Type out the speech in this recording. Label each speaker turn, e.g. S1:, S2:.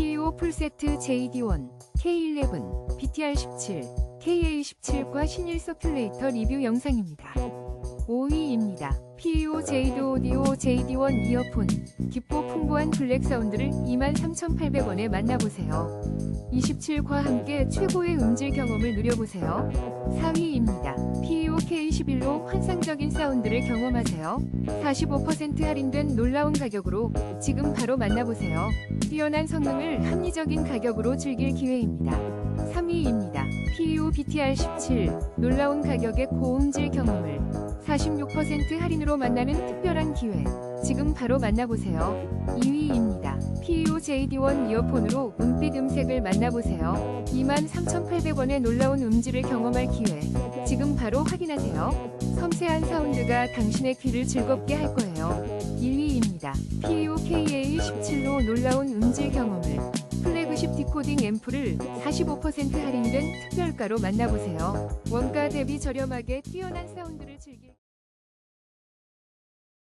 S1: PEO 풀세트 JD1, K11, BTR17, KA17과 신일 서큘레이터 리뷰 영상입니다. 5위입니다. PEO JD 오디오 JD1 이어폰 깊고 풍부한 블랙 사운드를 23,800원에 만나보세요. 27과 함께 최고의 음질 경험을 누려보세요. 4위입니다. PEO K11로 환상적인 사운드를 경험하세요. 45% 할인된 놀라운 가격으로 지금 바로 만나보세요. 뛰어난 성능을 합리적인 가격으로 즐길 기회입니다. 3위입니다. PEO BTR17 놀라운 가격의 고음질 경험을 46% 할인으로 만나는 특별한 기회. 지금 바로 만나보세요. 2위입니다. PEO JD1 이어폰으로 은빛 음색을 만나보세요. 23,800원의 놀라운 음질을 경험할 기회. 지금 바로 확인하세요. 섬세한 사운드가 당신의 귀를 즐겁게 할 거예요. 1위입니다. PEO KA17로 놀라운 음질 경험을 플래그십 디코딩 앰프를 45% 할인된 특별가로 만나보세요. 원가 대비 저렴하게 뛰어난 사운드를 즐길